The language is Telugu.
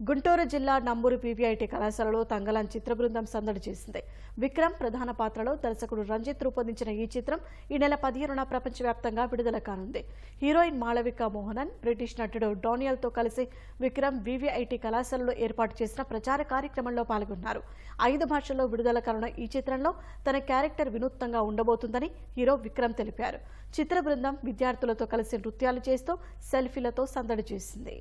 గుంటూరు జిల్లా నంబూరు పీవీఐటీ కళాశాలలో తంగలాన్ చిత్ర బృందం సందడి చేసింది. విక్రమ్ ప్రధాన పాత్రలో దర్శకుడు రంజిత్ రూపొందించిన ఈ చిత్రం ఈ నెల పదిహేనున ప్రపంచవ్యాప్తంగా విడుదల కానుంది. హీరోయిన్ మాళవిక మోహనన్ బ్రిటిష్ నటుడు డానియల్తో కలిసి విక్రమ్ వివిఐటి కళాశాలలో ఏర్పాటు చేసిన ప్రచార కార్యక్రమంలో పాల్గొన్నారు. ఐదు భాషల్లో విడుదల కానున్న ఈ చిత్రంలో తన క్యారెక్టర్ వినూత్నంగా ఉండబోతుందని హీరో విక్రమ్ తెలిపారు. చిత్ర బృందం విద్యార్థులతో కలిసి నృత్యాలు చేస్తూ సెల్ఫీలతో సందడి చేసింది.